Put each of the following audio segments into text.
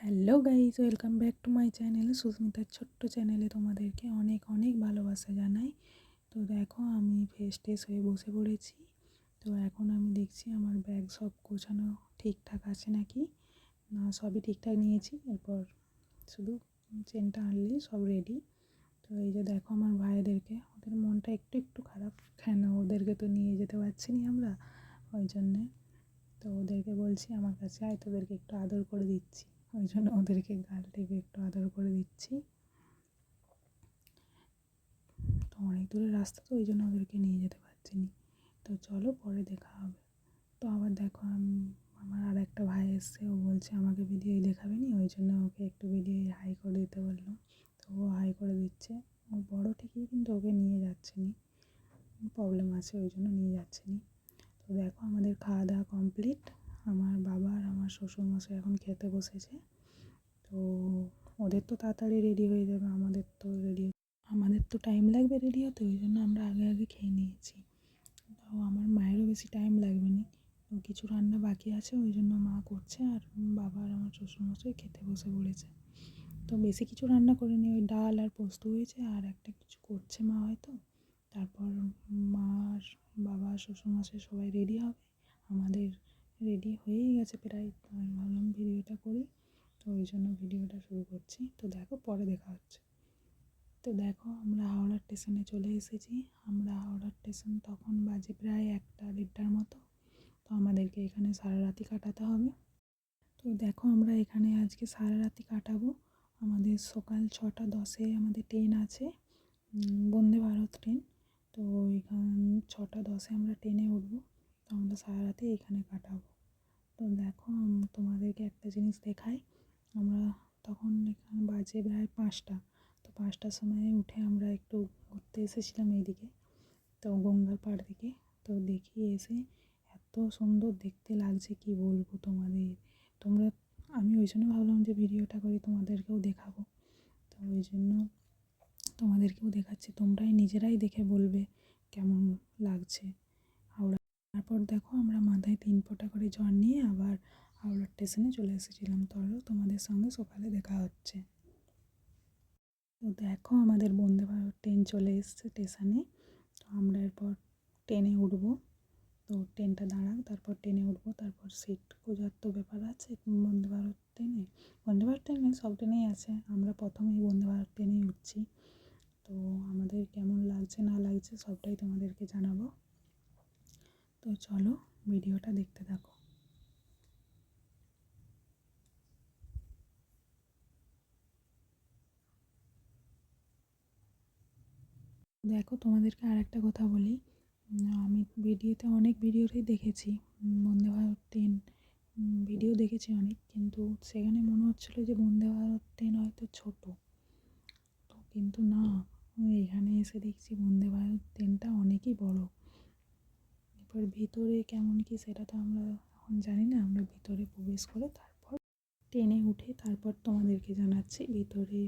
Hello guys welcome back to my channel সুস্মিতার ছোট্ট চ্যানেলে তোমাদেরকে অনেক অনেক ভালোবাসা জানাই। তো দেখো, আমি ফ্রেশ টেস হয়ে বসে পড়েছি। তো এখন আমি দেখছি আমার ব্যাগ সব গোছানো ঠিকঠাক আছে নাকি? না, সবই ঠিকঠাক নিয়েছি। এরপর শুধু চেনটা আনলেই সব রেডি তো এই যে দেখো, আমার ভাইদেরকে, ওদের মনটা একটু একটু খারাপ। কেন? ওদেরকে তো নিয়ে যেতে পারছি না আমরা। ওই জন্যে। তো ওদেরকে বলছি, আমার কাছে আয়, তোদেরকে একটু আদর করে দিচ্ছি। ওই জন্য ওদেরকে গাল থেকে একটু আদর করে দিচ্ছি। তো অনেক দূরের রাস্তা, তো ওই জন্য ওদেরকে নিয়ে যেতে পারছি না। তো চলো পরে দেখা হবে। তো আবার দেখো আমি, আমার আর একটা ভাই এসছে, ও বলছে আমাকে ভিডিও দেখাবে নি, ওই জন্য ওকে একটু ভিডিও হাই করে দিতে বললাম তো ও হাই করে দিচ্ছে। ও বড় ঠিকই কিন্তু ওকে নিয়ে যাচ্ছে নি। প্রবলেম আছে, ওই জন্য নিয়ে যাচ্ছে নি। তো দেখো আমাদের খাওয়া দাওয়া কমপ্লিট আমার বাবা আর আমার শ্বশুরমশাই এখন খেতে বসেছে। তো ওদের তো তাড়াতাড়ি রেডি হয়ে যাবে, আমাদের তো রেডি আমাদের তো টাইম লাগবে রেডি হতে, ওই জন্য আমরা আগে আগে খেয়ে নিয়েছি। তো আমার মায়েরও বেশি টাইম লাগবে না। কিছু রান্না বাকি আছে, ওই জন্য মা করছে আর বাবা আর আমার শ্বশুরমশাই খেতে বসে পড়েছে। তো বেশি কিছু রান্না করিনি, ওই ডাল আর পোস্ত হয়েছে আর একটা কিছু করছে মা হয়তো। তারপর মা আর বাবা শ্বশুরমশাই সবাই রেডি হবে, আমাদের রেডি হয়েই গেছে প্রায় তো আমি ভাবলাম ভিডিওটা করি। তো ওই জন্য ভিডিওটা শুরু করছি। তো দেখো পরে দেখা হচ্ছে। তো দেখো আমরা হাওড়া স্টেশনে চলে এসেছি। আমরা হাওড়া স্টেশন তখন বাজে প্রায় একটা দেড়টার মতো। তো আমাদেরকে এখানে সারা রাতি কাটাতে হবে। তো দেখো আমরা এখানে আজকে সারা রাতি কাটাবো। আমাদের সকাল ছটা দশে আমাদের ট্রেন আছে বন্দে ভারত ট্রেন। তো এখান, ছটা দশে আমরা ট্রেনে উঠবো। তো আমরা সারা রাতি এখানে কাটাবো। তো দেখো তোমাদেরকে একটা জিনিস দেখাই। আমরা তখন এখানে বাজে প্রায় পাঁচটা। তো পাঁচটার সময় উঠে আমরা একটু ঘুরতে এসেছিলাম এইদিকে, তো গঙ্গার পাড় দিকে। তো দেখি এসে এত সুন্দর দেখতে লাগছে, কি বলব তোমাদের? তোমরা, আমি ওই জন্য ভাবলাম যে ভিডিওটা করি তোমাদেরকেও দেখাবো। তো ওই জন্য তোমাদেরকেও দেখাচ্ছি, তোমরাই নিজেরাই দেখে বলবে কেমন লাগছে। তারপর দেখো আমরা মাথায় তিন ফোঁটা করে জল নিয়ে আবার হাওড়া স্টেশনে চলে এসেছিলাম। তাহলে তোমাদের সঙ্গে সকালে দেখা হচ্ছে। তো দেখো আমাদের বন্দে ভারত ট্রেন চলে এসছে স্টেশনে। তো আমরা এরপর ট্রেনে উঠবো। তো ট্রেনটা দাঁড়াক, তারপর ট্রেনে উঠবো, তারপর সিট খোঁজার তো ব্যাপার আছে। বন্দে ভারত ট্রেনে বন্দে ভারত ট্রেনে সব ট্রেনেই আছে। আমরা প্রথমেই বন্দে ভারত ট্রেনেই উঠছি। তো আমাদের কেমন লাগছে না লাগছে সবটাই তোমাদেরকে জানাব। তো চলো ভিডিওটা দেখতে থাকো। দেখো তোমাদেরকে আর একটা কথা বলি। আমি ভিডিওতে অনেক ভিডিওতেই দেখেছি। বন্দে ভারত ট্রেন ভিডিও দেখেছি অনেক। কিন্তু সেখানে মনে হচ্ছিল যে বন্দে ভারত ট্রেন হয়তো ছোটো। তো কিন্তু না এখানে এসে দেখছি বন্দে ভারত ট্রেনটা অনেকই বড়। এরপর ভিতরে কেমন কি সেটা তো আমরা এখন জানি না, আমরা ভিতরে প্রবেশ করে তারপর ট্রেনে উঠে তারপর তোমাদেরকে জানাচ্ছি ভিতরে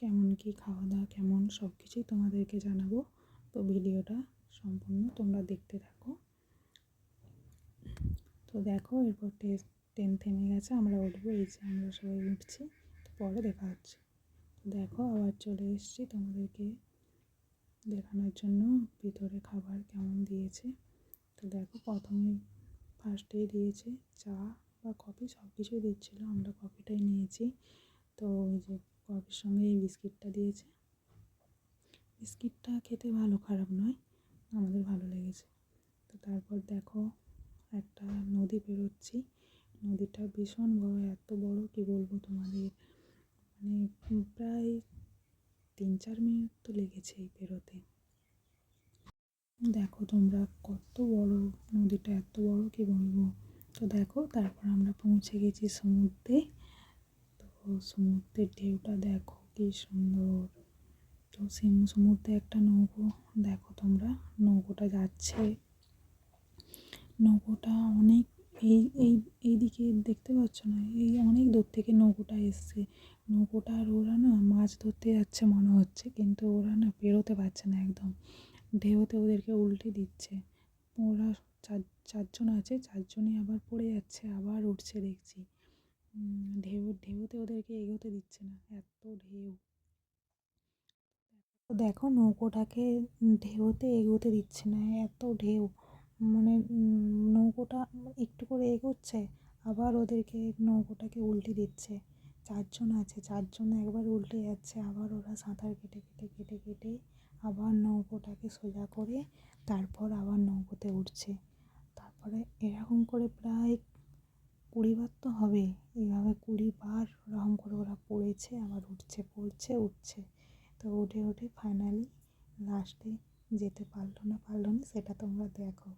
কেমন কি খাওয়া দাওয়া কেমন সব কিছুই তোমাদেরকে জানাব। তো ভিডিওটা সম্পূর্ণ তোমরা দেখতে থাকো। তো দেখো এরপর ট্রেন থেমে গেছে, আমরা উঠবো, এই যে আমরা সবাই উঠছি, তো পরে দেখা হচ্ছে। দেখো আবার চলে এসেছি তোমাদেরকে দেখানোর জন্য ভিতরে খাবার কেমন দিয়েছে। তো দেখো প্রথমে ফার্স্টেই দিয়েছে চা বা কফি সব কিছুই দিচ্ছিল, আমরা কফিটাই নিয়েছি। তো ওই যে কফির সঙ্গে এই বিস্কিটটা দিয়েছে। বিস্কিটটা খেতে ভালো খারাপ নয়, আমাদের ভালো লেগেছে। তো তারপর দেখো একটা নদী পেরোচ্ছি নদীটা ভীষণ বড়, এত বড় কি বলব তোমাদের? মানে প্রায় তিন চার মিনিট তো লেগেছে এই পেরোতে দেখো তোমরা কত বড় নদীটা, এত বড় কি বলব? তো দেখো, তারপর আমরা পৌঁছে গেছি সমুদ্রে। তো সমুদ্রের ঢেউটা দেখো কি সুন্দর। তো সেই সমুদ্রে একটা নৌকো, দেখো তোমরা, নৌকোটা যাচ্ছে। নৌকোটা অনেক, এই এই এইদিকে দেখতে পাচ্ছ না? এই অনেক দূর থেকে নৌকোটা এসছে। নৌকোটা আর ওরা না মাছ ধরতে যাচ্ছে মনে হচ্ছে, কিন্তু ওরা না বেরোতে পারছে না একদম। ঢেউতে ওদেরকে উল্টে দিচ্ছে। ওরা চার, চারজন আছে, চারজনই আবার পড়ে যাচ্ছে, আবার উঠছে দেখছি। ঢেউ ঢেউতে ওদেরকে এগোতে দিচ্ছে না, এত ঢেউ। দেখো নৌকোটাকে ঢেউতে এগোতে দিচ্ছে না, এত ঢেউ। মানে নৌকোটা একটু করে এগোচ্ছে, আবার ওদেরকে নৌকোটাকে উল্টে দিচ্ছে। চারজন আছে, চারজন একবার উল্টে যাচ্ছে, আবার ওরা সাঁতার কেটে কেটে কেটে কেটে আবার নৌকোটাকে সোজা করে তারপর আবার নৌকোতে উঠছে। তারপরে এরকম করে প্রায় কুড়ি বার তো হবে। এইভাবে কুড়ি বার ওরকম করে ওরা পড়েছে, আবার উঠছে, পড়ছে, উঠছে। তো উঠে উঠে ফাইনালি লাস্টে যেতে পারল না পারল না, সেটা তোমরা দেখো।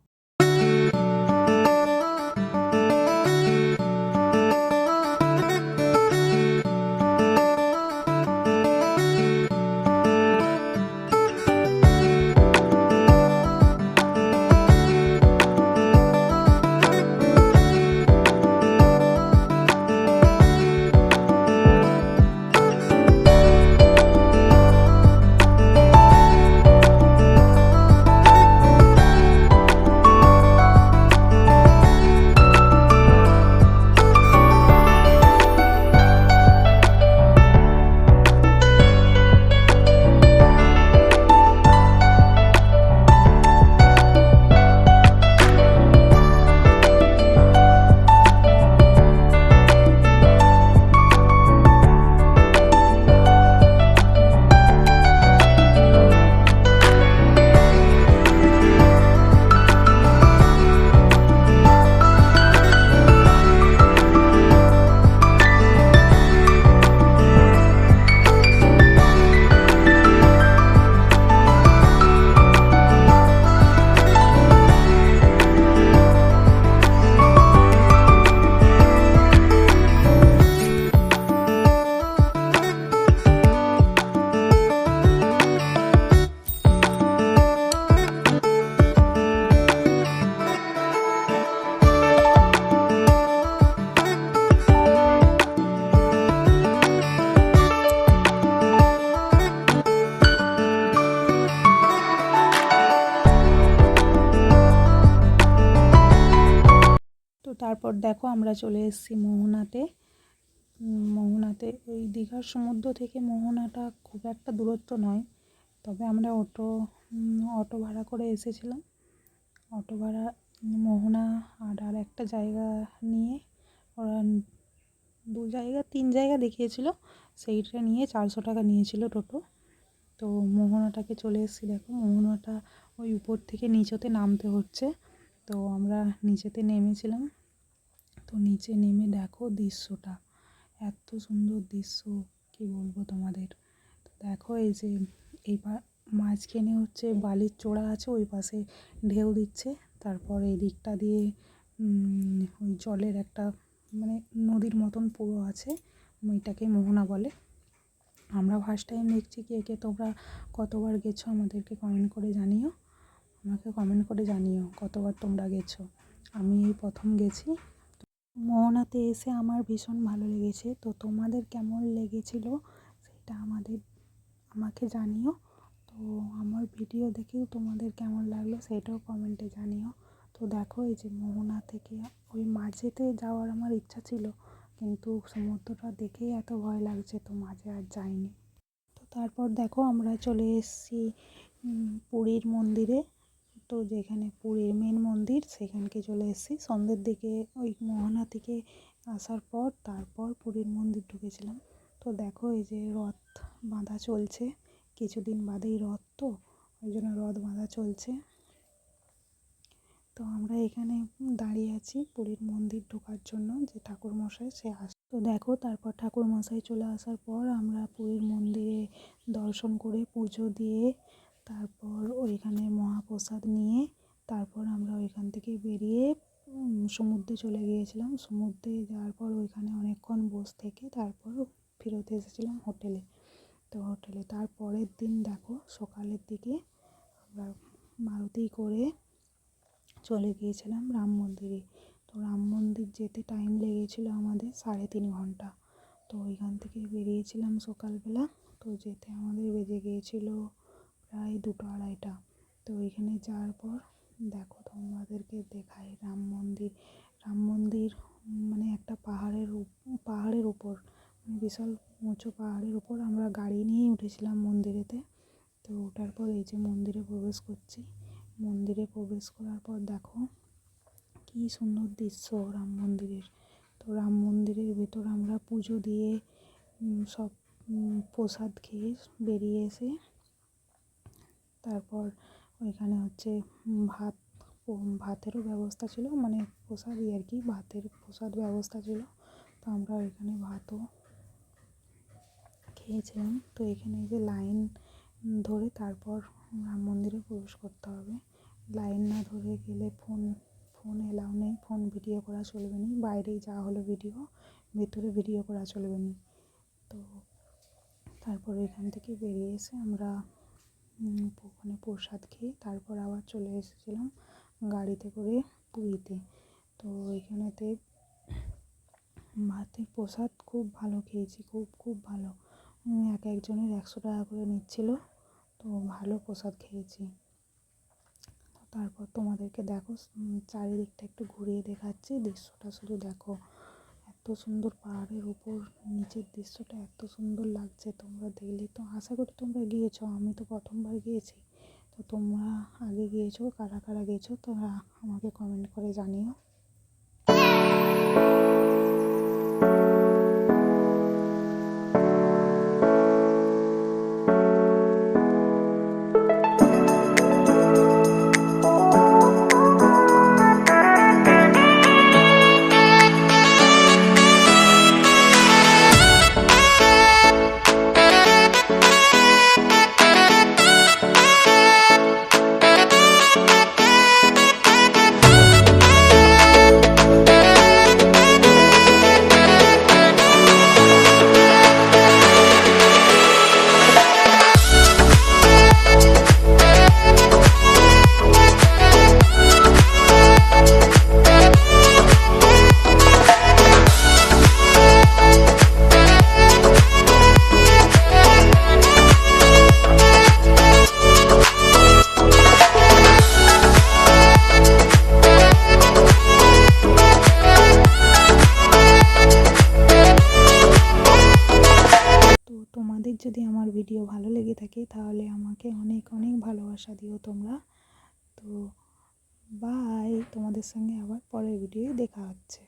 দেখো আমরা চলে এসেছি মোহনাতে। মোহনাতে ওই দীঘার সমুদ্র থেকে মোহনাটা খুব একটা দূরত্ব নয়, তবে আমরা অটো অটো ভাড়া করে এসেছিলাম। অটো ভাড়া, মোহনা আর আর একটা জায়গা নিয়ে ওরা দু জায়গা, তিন জায়গা দেখিয়েছিল, সেইটা নিয়ে চারশো টাকা নিয়েছিল টোটো। তো মোহনাটাকে চলে এসেছি, দেখো মোহনাটা ওই উপর থেকে নিচেতে নামতে হচ্ছে। তো আমরা নিচেতে নেমেছিলাম তো নিচে নেমে দেখো দৃশ্যটা। এত সুন্দর দৃশ্য, কি বলব তোমাদের? তো দেখো এই যে এই মাঝখানে হচ্ছে বালির চোড়া আছে, ওই পাশে ঢেউ দিচ্ছে। তারপর এই দিকটা দিয়ে ওই জলের একটা মানে নদীর মতন পুরো আছে, ওইটাকে মোহনা বলে। আমরা ফার্স্ট টাইম দেখছি কে কে তোমরা কতবার গেছো আমাদেরকে কমেন্ট করে জানিও। আমাকে কমেন্ট করে জানিও কতবার তোমরা গেছো। আমি এই প্রথম গেছি। মোহনাতে এসে আমার ভীষণ ভালো লেগেছে। তো তোমাদের কেমন লেগেছিল সেটা আমাদের, আমাকে জানিও। তো আমার ভিডিও দেখেও তোমাদের কেমন লাগল সেটাও কমেন্টে জানিও। তো দেখো এই যে মোহনা থেকে ওই মাঝেতে যাওয়ার আমার ইচ্ছা ছিল, কিন্তু সমুদ্রটা দেখেই এত ভয় লাগছে, তো মাঝে আর যাইনি। তো তারপর দেখো আমরা চলে এসেছি পুরীর মন্দিরে। তো যেখানে পুরীর মেন মন্দির, সেখানকে চলে এসেছি। সন্ধ্যের দিকে ওই মোহনা থেকে আসার পর তারপর পুরীর মন্দির ঢুকেছিলাম। তো দেখো এই যে রথ বাঁধা চলছে। কিছুদিন বাদেই রথ তো, ওই জন্য রথ বাঁধা চলছে। তো আমরা এখানে দাঁড়িয়ে আছি পুরীর মন্দির ঢোকার জন্য যে ঠাকুর মশাই সে আস তো দেখো তারপর ঠাকুর মশাই চলে আসার পর আমরা পুরীর মন্দিরে দর্শন করে পুজো দিয়ে তারপর ওইখানে মহাপ্রসাদ নিয়ে তারপর আমরা ওইখান থেকে বেরিয়ে সমুদ্রে চলে গিয়েছিলাম। সমুদ্রে যাওয়ার পর ওইখানে অনেকক্ষণ বসে থেকে তারপর ফেরত এসেছিলাম হোটেলে। তো হোটেলে তার পরের দিন দেখো সকালের দিকে আমরা মারুতি করে চলে গিয়েছিলাম রাম মন্দিরে। তো রাম মন্দির যেতে টাইম লেগেছিলো আমাদের সাড়ে তিন ঘণ্টা। তো ওইখান থেকে বেরিয়েছিলাম সকালবেলা। তো যেতে আমাদের বেজে গিয়েছিল প্রায় দুটো আড়াইটা। তো ওইখানে যাওয়ার পর দেখো তোমাদেরকে দেখাই রাম মন্দির। রাম মন্দির মানে একটা পাহাড়ের পাহাড়ের উপর মানে বিশাল উঁচু পাহাড়ের উপর আমরা গাড়ি নিয়েই উঠেছিলাম মন্দিরেতে। তো ওঠার পর এই যে মন্দিরে প্রবেশ করছি। মন্দিরে প্রবেশ করার পর দেখো কী সুন্দর দৃশ্য রাম মন্দিরের। তো রাম মন্দিরের ভেতর আমরা পুজো দিয়ে সব প্রসাদ খেয়ে বেরিয়ে এসে তারপর ওইখানে হচ্ছে ভাত ভাতেরও ব্যবস্থা ছিল মানে প্রসাদই আর কি, ভাতের প্রসাদ ব্যবস্থা ছিল। তো আমরা ওইখানে ভাতও খেয়েছিলাম। তো এখানে যে লাইন ধরে তারপর রাম মন্দিরে প্রবেশ করতে হবে। লাইন না ধরে গেলে ফোন ফোন এলাও নেই, ফোন ভিডিও করা চলবে না। বাইরেই যা হলো ভিডিও, ভেতরে ভিডিও করা চলবে না। তো তারপর এখান থেকে বেরিয়ে এসে আমরা ওখানে প্রসাদ খেয়ে তারপর আবার চলে এসেছিলাম গাড়িতে করে পুরীতে। তো এখানেতে ভাতের প্রসাদ খুব ভালো খেয়েছি, খুব খুব ভালো। এক একজনের একশো টাকা করে নিচ্ছিল, তো ভালো প্রসাদ খেয়েছি। তারপর তোমাদেরকে দেখো চারিদিকটা একটু ঘুরিয়ে দেখাচ্ছি, দৃশ্যটা শুধু দেখো। এত সুন্দর পাহাড়ের উপর, নিচের দৃশ্যটা এত সুন্দর লাগছে তোমরা দেখলে। তো আশা করি তোমরা গিয়েছো, আমি তো প্রথমবার গিয়েছি। তো তোমরা আগে গিয়েছো, কারা কারা গেছো তোমরা আমাকে কমেন্ট করে জানিও। তাহলে আমাকে অনেক অনেক ভালোবাসা দিও তোমরা। তো বাই তোমাদের সঙ্গে আবার পরের ভিডিও দেখা হচ্ছে।